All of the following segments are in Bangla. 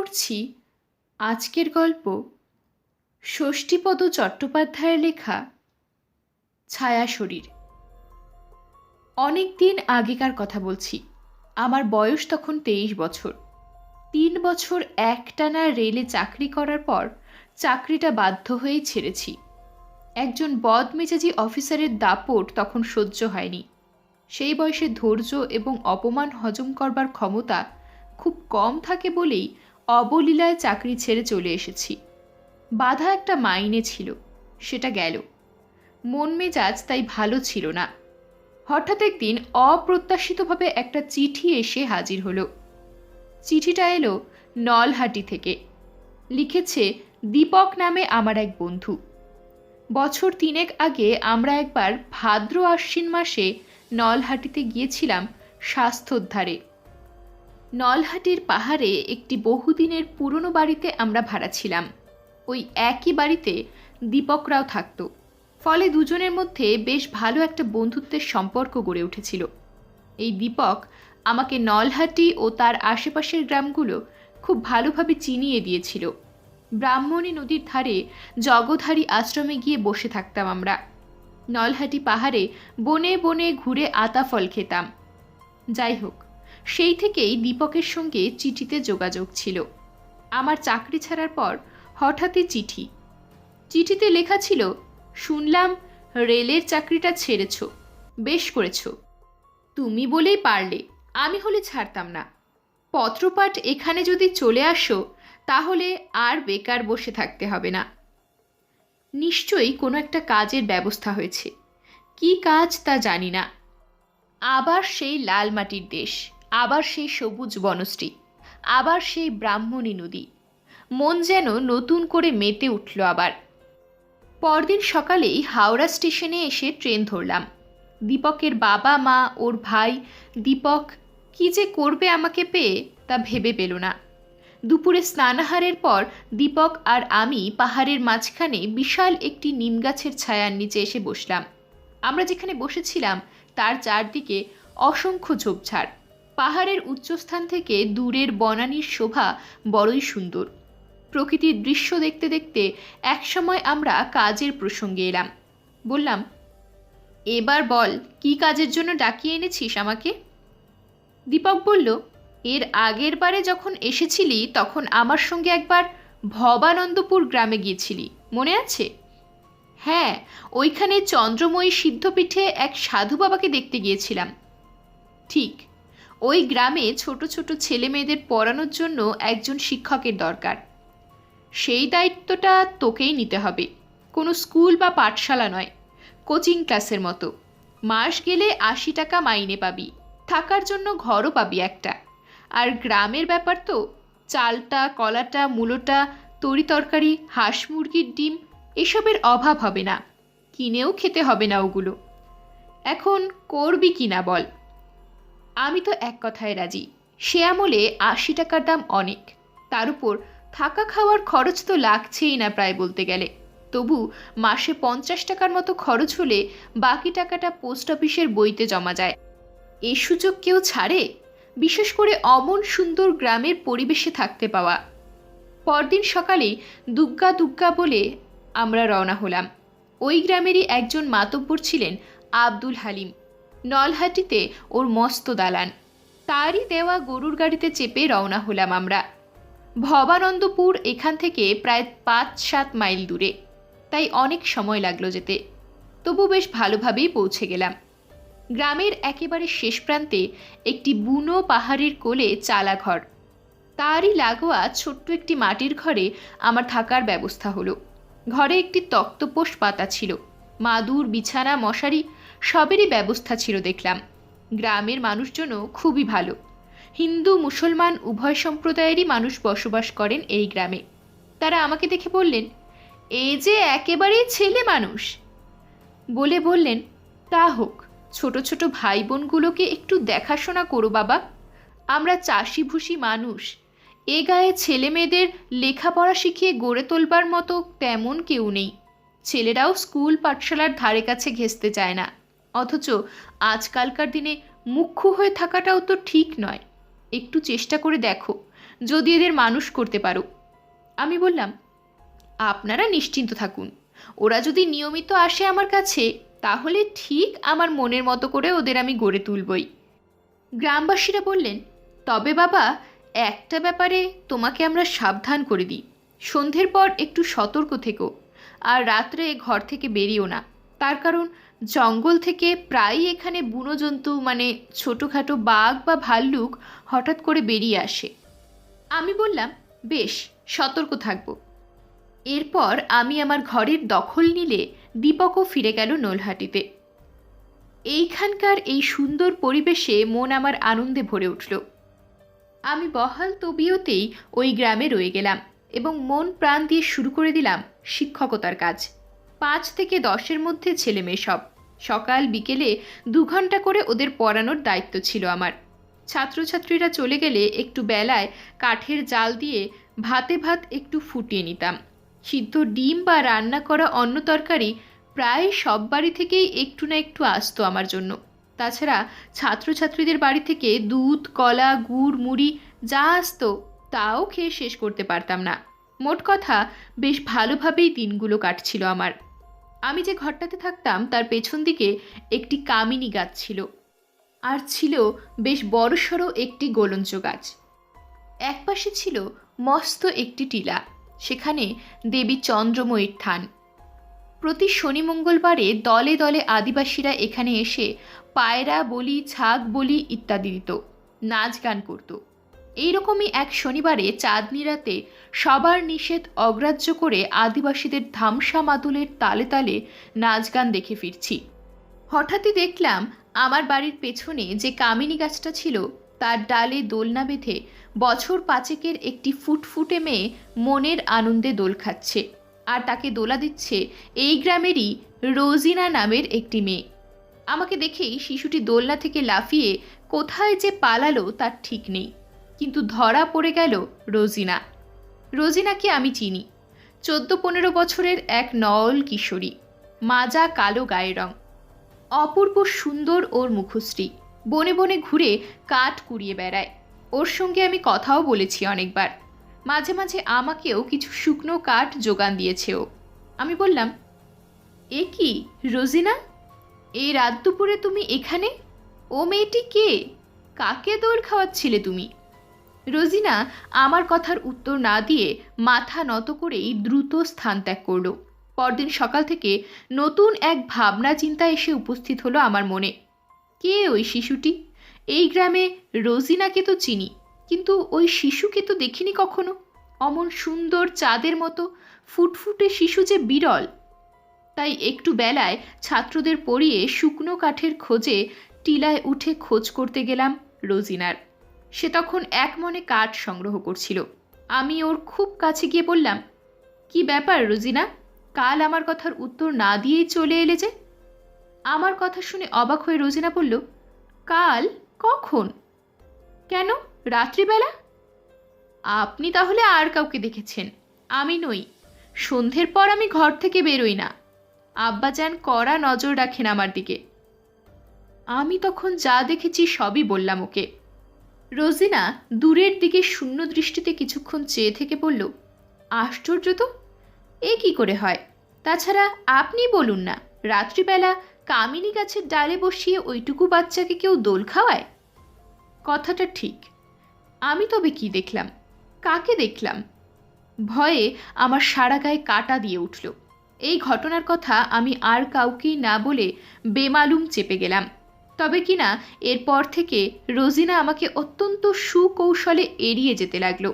করছি, আজকের গল্প ষষ্ঠীপদ চট্টোপাধ্যায়ের লেখা, ছায়া শরীর। অনেক দিন আগেকার কথা বলছি, আমার বয়স তখন তেইশ বছর। তিন বছর একটানা রেলে চাকরি করার পর চাকরিটা বাধ্য হয়েই ছেড়েছি। একজন বদমেজাজি অফিসারের দাপট তখন সহ্য হয়নি। সেই বয়সে ধৈর্য এবং অপমান হজম করবার ক্ষমতা খুব কম থাকে বলেই অবলীলায় চাকরি ছেড়ে চলে এসেছি। বাধা একটা মাইনে ছিল, সেটা গেল। মন মেজাজ তাই ভালো ছিল না। হঠাৎ একদিন অপ্রত্যাশিতভাবে একটা চিঠি এসে হাজির হলো। চিঠিটা এলো নলহাটি থেকে। লিখেছে, দীপক নামে আমার এক বন্ধু। বছর তিনেক আগে আমরা একবার ভাদ্র আশ্বিন মাসে নলহাটিতে গিয়েছিলাম স্বাস্থ্যোদ্ধারে। নলহাটির পাহাড়ে একটি বহুদিনের পুরনো বাড়িতে আমরা ভাড়া ছিলাম। ওই একই বাড়িতে দীপকরাও থাকতো। ফলে দুজনের মধ্যে বেশ ভালো একটা বন্ধুত্বের সম্পর্ক গড়ে উঠেছিল। এই দীপক আমাকে নলহাটি ও তার আশেপাশের গ্রামগুলো খুব ভালোভাবে চিনিয়ে দিয়েছিল। ব্রাহ্মণী নদীর ধারে জগধারী আশ্রমে গিয়ে বসে থাকতাম আমরা। নলহাটি পাহাড়ে বনে বনে ঘুরে আতা ফল খেতাম। যাই হোক সেই থেকেই দীপকের সঙ্গে চিঠিতে যোগাযোগ ছিল। আমার চাকরি ছাড়ার পর হঠাৎই চিঠি। চিঠিতে লেখা ছিল, শুনলাম রেলের চাকরিটা ছেড়েছ, বেশ করেছ। তুমি বলেই পারলে, আমি হলে ছাড়তাম না। পত্রপাঠ এখানে যদি চলে আসো, তাহলে আর বেকার বসে থাকতে হবে না। নিশ্চয়ই কোনো একটা কাজের ব্যবস্থা হয়েছে। কি কাজ তা জানি না। আবার সেই লাল মাটির দেশ। আবার সেই সবুজ বনশ্রী, আবার সেই ব্রাহ্মণী নদী। মন যেন নতুন করে মেতে উঠল আবার। পরদিন সকালেই হাওড়া স্টেশনে এসে ট্রেন ধরলাম। দীপকের বাবা, মা, ওর ভাই, দীপক, কি যে করবে আমাকে পেয়ে তা ভেবে পেল না। দুপুরে স্নানাহারের পর দীপক আর আমি পাহাড়ের মাঝখানে বিশাল একটি নিম গাছের ছায়ার নিচে এসে বসলাম। আমরা যেখানে বসেছিলাম, তার চারদিকে অসংখ্য ঝোপঝাড়। পাহাড়ের উচ্চস্থান থেকে দূরের বনানীর শোভা বড়ই সুন্দর। প্রকৃতির দৃশ্য দেখতে দেখতে একসময় আমরা কাজের প্রসঙ্গে এলাম। বললাম, এবার বল, কি কাজের জন্য ডাকিয়ে এনেছিস আমাকে? দীপক বলল, এর আগের বারে যখন এসেছিলি, তখন আমার সঙ্গে একবার ভবানন্দপুর গ্রামে গিয়েছিলি, মনে আছে? হ্যাঁ ওইখানে চন্দ্রময়ী সিদ্ধপীঠে এক সাধু বাবাকে দেখতে গিয়েছিলাম। ঠিক ওই গ্রামে ছোট ছোট ছেলে মেয়েদের পড়ানোর জন্য একজন শিক্ষকের দরকার। সেই দায়িত্বটা তোকেই নিতে হবে। কোনো স্কুল বা পাঠশালা নয়, কোচিং ক্লাসের মতো। মাস গেলে আশি টাকা মাইনে পাবি। থাকার জন্য ঘরও পাবি একটা। আর গ্রামের ব্যাপার তো, চালটা, কলাটা, মূলোটা, তরি তরকারি, হাঁস মুরগির ডিম, এসবের অভাব হবে না। কিনেও খেতে হবে না ওগুলো। এখন করবি কিনা বল? আমি তো এক কথায় রাজি। সে আমলে আশি টাকার দাম অনেক। তার উপর থাকা খাওয়ার খরচ তো লাগছেই না প্রায় বলতে গেলে। তবু মাসে পঞ্চাশ টাকার মতো খরচ হলে বাকি টাকাটা পোস্ট অফিসের বইতে জমা যায়। এ সুযোগ কেউ ছাড়ে? বিশেষ করে অমন সুন্দর গ্রামের পরিবেশে থাকতে পাওয়া। পরদিন সকালে দুগ্গা দুগ্গা বলে আমরা রওনা হলাম। ওই গ্রামেরই একজন মাতব্বর ছিলেন আব্দুল হালিম। নলহাটিতে ওর মস্ত দালান। তারই দেওয়া গরুর গাড়িতে চেপে রওনা হলাম আমরা। ভবানন্দপুর এখান থেকে প্রায় পাঁচ সাত মাইল দূরে। তাই অনেক সময় লাগল যেতে। তবু বেশ ভালোভাবেই পৌঁছে গেলাম। গ্রামের একেবারে শেষ প্রান্তে একটি বুনো পাহাড়ের কোলে চালা ঘর। তারই লাগোয়া ছোট্ট একটি মাটির ঘরে আমার থাকার ব্যবস্থা হলো। ঘরে একটি তক্তপোষ পাতা ছিল। মাদুর, বিছানা, মশারি সবেরই ব্যবস্থা ছিল দেখলাম। গ্রামের মানুষজনও খুবই ভালো। হিন্দু, মুসলমান, উভয় সম্প্রদায়েরই মানুষ বসবাস করেন এই গ্রামে। তারা আমাকে দেখে বললেন এই যে একেবারেই ছেলে মানুষ। বলে বললেন, তা হোক, ছোট ছোট ভাই বোনগুলোকে একটু দেখাশোনা করো বাবা। আমরা চাষি ভুষি মানুষ। এ গায়ে ছেলে মেয়েদের লেখাপড়া শিখিয়ে গড়ে তোলবার মতো তেমন কেউ নেই। ছেলেরাও স্কুল পাঠশালার ধারে কাছে ঘেঁচতে চায় না। অথচ আজকালকার দিনে মুখ্য হয়ে থাকাটাও তো ঠিক নয়। একটু চেষ্টা করে দেখো, যদি এদের মানুষ করতে পারো। আমি বললাম, আপনারা নিশ্চিন্ত থাকুন। ওরা যদি নিয়মিত আসে আমার কাছে, তাহলে ঠিক আমার মনের মতো করে ওদের আমি গড়ে তুলবই। গ্রামবাসীরা বললেন, তবে বাবা, একটা ব্যাপারে তোমাকে আমরা সাবধান করে দিই। সন্ধ্যের পর একটু সতর্ক থেকো, আর রাত্রে ঘর থেকে বেরিও না। তার কারণ জঙ্গল থেকে প্রায়ই এখানে বুনো জন্তু মানে ছোটোখাটো বাঘ বা ভাল্লুক হঠাৎ করে বেরিয়ে আসে। আমি বললাম, বেশ, সতর্ক থাকব। এরপর আমি আমার ঘরের দখল নিলে দীপকও ফিরে গেল নলহাটিতে। এইখানকার এই সুন্দর পরিবেশে মন আমার আনন্দে ভরে উঠল। আমি বহাল তবিয়তেই ওই গ্রামে রয়ে গেলাম এবং মন প্রাণ দিয়ে শুরু করে দিলাম শিক্ষকতার কাজ। পাঁচ থেকে দশের মধ্যে ছেলে মেয়ে সব। সকাল, বিকেলে দু ঘণ্টা করে ওদের পড়ানোর দায়িত্ব ছিল আমার। ছাত্রছাত্রীরা চলে গেলে একটু বেলায় কাঠের জাল দিয়ে ভাতে ভাত একটু ফুটিয়ে নিতাম। সিদ্ধ ডিম বা রান্না করা অন্য তরকারি প্রায় সব বাড়ি থেকেই একটু না একটু আসতো আমার জন্য। তাছাড়া ছাত্রছাত্রীদের বাড়ি থেকে দুধ, কলা, গুড়, মুড়ি যা আসতো তাও খেয়ে শেষ করতে পারতাম না। মোট কথা, বেশ ভালোভাবেই দিনগুলো কাটছিল আমার। আমি যে ঘরটাতে থাকতাম, তার পেছন দিকে একটি কামিনী গাছ ছিল। আর ছিল বেশ বড়সড় একটি গোলঞ্চ গাছ। একপাশে ছিল মস্ত একটি টিলা, সেখানে দেবী চন্দ্রময়ীর থান। প্রতি শনি মঙ্গলবারে দলে দলে আদিবাসীরা এখানে এসে পায়রা বলি, ছাগ বলি ইত্যাদি দিত, নাচ গান করত। এইরকমই এক শনিবারে চাঁদনি রাতে সবার নিষেধ অগ্রাহ্য করে আদিবাসীদের ধামসা মাদুলের তালে তালে নাচ গান দেখে ফিরছি। হঠাৎই দেখলাম আমার বাড়ির পেছনে যে কামিনী গাছটা ছিল, তার ডালে দোলনা বেঁধে বছর পাঁচেকের একটি ফুটফুটে মেয়ে মনের আনন্দে দোল খাচ্ছে আর তাকে দোলা দিচ্ছে এই গ্রামেরই রোজিনা নামের একটি মেয়ে। আমাকে দেখেই শিশুটি দোলনা থেকে লাফিয়ে কোথায় যে পালালো তার ঠিক নেই। কিন্তু ধরা পড়ে গেল রোজিনা। রোজিনাকে আমি চিনি। চোদ্দ পনেরো বছরের এক নল কিশোরী। মাজা কালো গায়ের রং। অপূর্ব সুন্দর ওর মুখশ্রী। বনে বনে ঘুরে কাঠ কুড়িয়ে বেড়ায়। ওর সঙ্গে আমি কথাও বলেছি অনেকবার। মাঝে মাঝে আমাকেও কিছু শুকনো কাঠ যোগান দিয়েছে ও। আমি বললাম, এ কি, রোজিনা? এই রাত দুপুরে তুমি এখানে? ও মেয়েটি কে? কাকে দোল খাওয়াচ্ছিলে তুমি? রোজিনা আমার কথার উত্তর না দিয়ে মাথা নত করেই দ্রুত স্থান ত্যাগ করল। পরদিন সকাল থেকে নতুন এক ভাবনা চিন্তা এসে উপস্থিত হলো আমার মনে। কে ওই শিশুটি? এই গ্রামে রোজিনাকে তো চিনি, কিন্তু ওই শিশুকে তো দেখিনি কখনো? অমন সুন্দর চাঁদের মতো ফুটফুটে শিশু যে বিরল। তাই একটু বেলায় ছাত্রদের পড়িয়ে শুকনো কাঠের খোঁজে টিলায় উঠে খোঁজ করতে গেলাম রোজিনার। সে তখন এক মনে কাঠ সংগ্রহ করছিল। আমি ওর খুব কাছে গিয়ে বললাম, কি ব্যাপার রোজিনা? কাল আমার কথার উত্তর না দিয়েই চলে এলে যে? আমার কথা শুনে অবাক হয়ে রোজিনা বলল, কাল? কখন? কেন? রাত্রিবেলা? আপনি তাহলে আর কাউকে দেখেছেন। আমি নই। সন্ধ্যের পর আমি ঘর থেকে বেরোই না। আব্বাজান কড়া নজর রাখেন আমার দিকে। আমি তখন যা দেখেছি সবই বললাম ওকে। রোজিনা দূরের দিকে শূন্য দৃষ্টিতে কিছুক্ষণ চেয়ে থেকে বলল, আশ্চর্য তো? এ কি করে হয়? তাছাড়া আপনি বলুন না, রাত্রিবেলা কামিনী গাছের ডালে বসিয়ে ওইটুকু বাচ্চাকে কেউ দোল খাওয়ায়? কথাটা ঠিক। আমি তবে কি দেখলাম? কাকে দেখলাম? ভয়ে আমার সারা গায়ে কাটা দিয়ে উঠল। এই ঘটনার কথা আমি আর কাউকেই না বলে বেমালুম চেপে গেলাম। তবে কিনা এরপর থেকে রোজিনা আমাকে অত্যন্ত সুকৌশলে এড়িয়ে যেতে লাগল।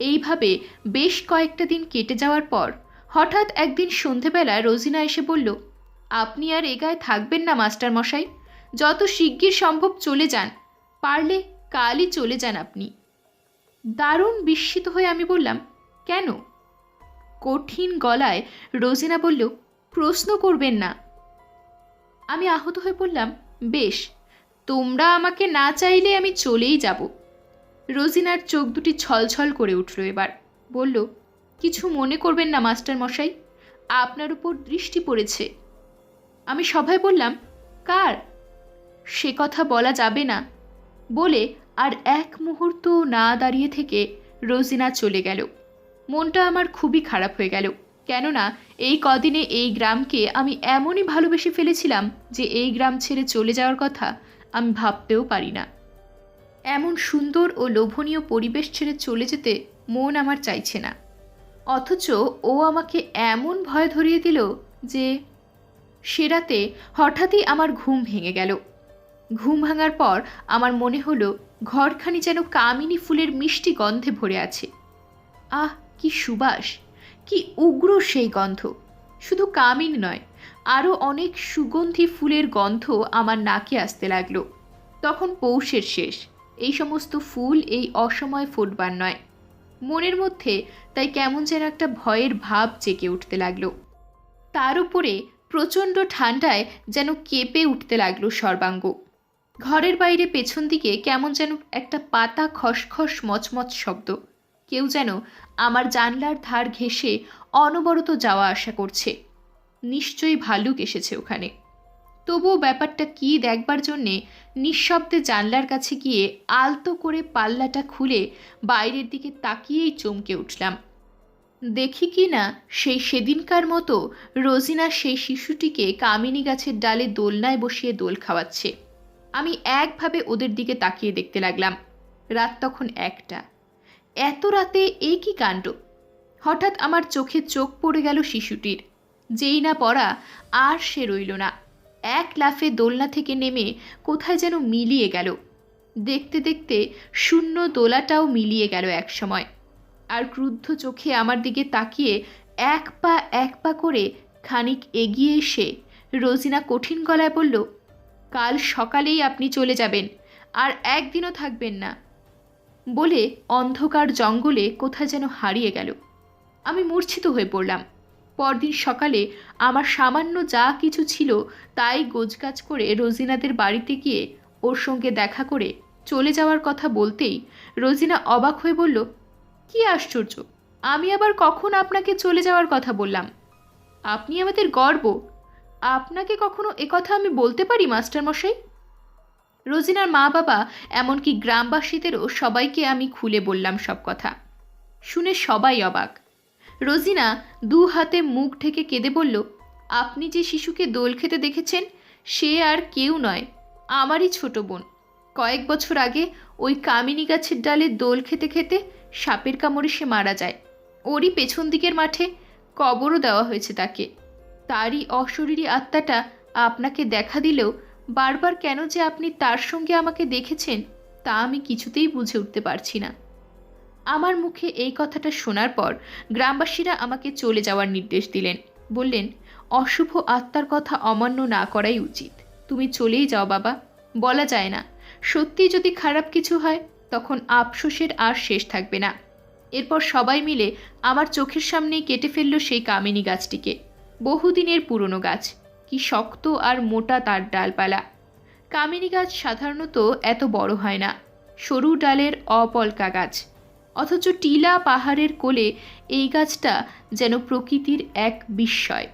এইভাবে বেশ কয়েকটা দিন কেটে যাওয়ার পর হঠাৎ একদিন সন্ধেবেলা রোজিনা এসে বলল, আপনি আর এগায় থাকবেন না, মাস্টার মশাই। যত শিগগির সম্ভব চলে যান। পারলে কালই চলে যান আপনি। দারুণ বিস্মিত হয়ে আমি বললাম, কেন? কঠিন গলায় রোজিনা বলল, প্রশ্ন করবেন না। আমি আহত হয়ে বললাম বেশ, তোমরা আমাকে না চাইলে আমি চলেই যাব। রোজিনার চোখ দুটি ছলছল করে উঠল এবার। বলল, কিছু মনে করবেন না মাস্টার মশাই আপনার উপর দৃষ্টি পড়েছে। আমি সবাই বললাম, কার? সে কথা বলা যাবে না। বলে আর এক মুহূর্ত না দাঁড়িয়ে থেকে রোজিনা চলে গেল। মনটা আমার খুবই খারাপ হয়ে গেল। কেননা এই কদিনে এই গ্রামকে আমি এমনই ভালোবেসে ফেলেছিলাম যে এই গ্রাম ছেড়ে চলে যাওয়ার কথা আমি ভাবতেও পারি না। এমন সুন্দর ও লোভনীয় পরিবেশ ছেড়ে চলে যেতে মন আমার চাইছে না। অথচ ও আমাকে এমন ভয় ধরিয়ে দিল যে সে রাতে হঠাৎই আমার ঘুম ভেঙে গেল। ঘুম ভাঙার পর আমার মনে হলো ঘরখানি যেন কামিনী ফুলের মিষ্টি গন্ধে ভরে আছে। আহ, কি সুবাস! কি উগ্র সেই গন্ধ? শুধু কামিন নয় আরও অনেক সুগন্ধি ফুলের গন্ধ আমার নাকে আসতে লাগল। তখন পৌষের শেষ। এই সমস্ত ফুল এই অসময় ফুটবার নয়। মনের মধ্যে তাই কেমন যেন একটা ভয়ের ভাব জেগে উঠতে লাগল। তার উপরে প্রচণ্ড ঠান্ডায় যেন কেঁপে উঠতে লাগল সর্বাঙ্গ। ঘরের বাইরে পেছন দিকে কেমন যেন একটা পাতা খসখস মচমচ শব্দ। কেউ যেন আমার জানলার ধার ঘেঁষে অনবরত যাওয়া আসা করছে। নিশ্চয়ই ভালুক এসেছে ওখানে। তবুও ব্যাপারটা কি দেখবার জন্যে নিঃশব্দে জানলার কাছে গিয়ে আলতো করে পাল্লাটা খুলে বাইরের দিকে তাকিয়েই চমকে উঠলাম। দেখি কি না সেই সেদিনকার মতো রোজিনা সেই শিশুটিকে কামিনী গাছের ডালে দোলনায় বসিয়ে দোল খাওয়াচ্ছে। আমি একভাবে ওদের দিকে তাকিয়ে দেখতে লাগলাম। রাত তখন একটা। এত রাতে এ কি কাণ্ড? হঠাৎ আমার চোখে চোখ পড়ে গেল শিশুটির। যেই না পড়া, আর সে রইল না। এক লাফে দোলনা থেকে নেমে কোথায় যেন মিলিয়ে গেল। দেখতে দেখতে শূন্য দোলাটাও মিলিয়ে গেল এক সময়। আর ক্রুদ্ধ চোখে আমার দিকে তাকিয়ে এক পা এক পা করে খানিক এগিয়ে এসে রোজিনা কঠিন গলায় বলল, কাল সকালেই আপনি চলে যাবেন, আর একদিনও থাকবেন না। বলে অন্ধকার জঙ্গলে কোথায় যেন হারিয়ে গেল। আমি মূর্ছিত হয়ে পড়লাম। পরদিন সকালে আমার সামান্য যা কিছু ছিল তাই গোজগাছ করে রোজিনাদের বাড়িতে গিয়ে ওর সঙ্গে দেখা করে চলে যাওয়ার কথা বলতেই রোজিনা অবাক হয়ে বলল, কি আশ্চর্য! আমি আবার কখন আপনাকে চলে যাওয়ার কথা বললাম? আপনি আমাদের গর্ব। আপনাকে কখনো একথা আমি বলতে পারি, মাস্টারমশাই? রোজিনার মা বাবা এমনকি গ্রামবাসীদেরও সবাইকে আমি খুলে বললাম সব কথা। শুনে সবাই অবাক। রোজিনা দু হাতে মুখ ঢেকে কেঁদে বলল, আপনি যে শিশুকে দোল খেতে দেখেছেন, সে আর কেউ নয়, আমারই ছোট বোন। কয়েক বছর আগে ওই কামিনী গাছের ডালে দোল খেতে খেতে সাপের কামড়ে সে মারা যায়। ওরই পেছন দিকের মাঠে কবরও দেওয়া হয়েছে তাকে। তারই অশরীরী আত্মাটা আপনাকে দেখা দিলেও বারবার কেন যে আপনি তার সঙ্গে আমাকে দেখেছেন, তা আমি কিছুতেই বুঝে উঠতে পারছি না। আমার মুখে এই কথাটা শোনার পর গ্রামবাসীরা আমাকে চলে যাওয়ার নির্দেশ দিলেন। বললেন, অশুভ আত্মার কথা অমান্য না করাই উচিত। তুমি চলেই যাও বাবা। বলা যায় না, সত্যি যদি খারাপ কিছু হয়, তখন আফসোসের আর শেষ থাকবে না। এরপর সবাই মিলে আমার চোখের সামনেই কেটে ফেলল সেই কামিনী গাছটিকে। বহুদিনের পুরনো গাছ। কি শক্ত আর মোটা তার ডালপালা। কামিনী গাছ সাধারণত এত বড় হয় না। সরু ডালের অপলকা গাছ। অথচ টিলা পাহাড়ের কোলে এই গাছটা যেন প্রকৃতির এক বিস্ময়।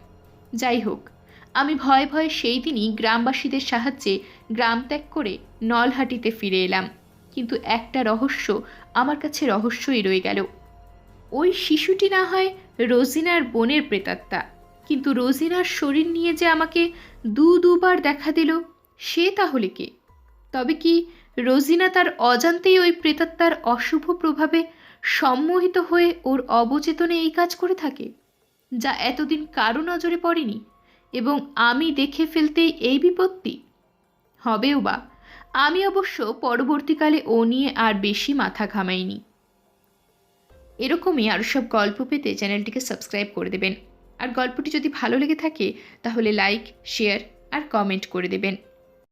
যাই হোক, আমি ভয়ে ভয়ে সেই দিনই গ্রামবাসীদের সাহায্যে গ্রাম ত্যাগ করে নলহাটিতে ফিরে এলাম। কিন্তু একটা রহস্য আমার কাছে রহস্যই রয়ে গেল। ওই শিশুটি না হয় রোজিনার বোনের প্রেতাত্মা। কিন্তু রোজিনার শরীর নিয়ে যে আমাকে দু দুবার দেখা দিল, সে তাহলে কে? তবে কি রোজিনা তার অজান্তেই ওই প্রেতাত্মার অশুভ প্রভাবে সম্মোহিত হয়ে ওর অবচেতনে এই কাজ করে থাকে, যা এতদিন কারও নজরে পড়েনি এবং আমি দেখে ফেলতেই এই বিপত্তি? হবেও বা, আমি অবশ্য পরবর্তীকালে ও নিয়ে আর বেশি মাথা ঘামাইনি। এরকমই আরও সব গল্প পেতে চ্যানেলটিকে সাবস্ক্রাইব করে দেবেন। আর গল্পটি যদি ভালো লেগে থাকে তাহলে লাইক শেয়ার আর কমেন্ট করে দেবেন।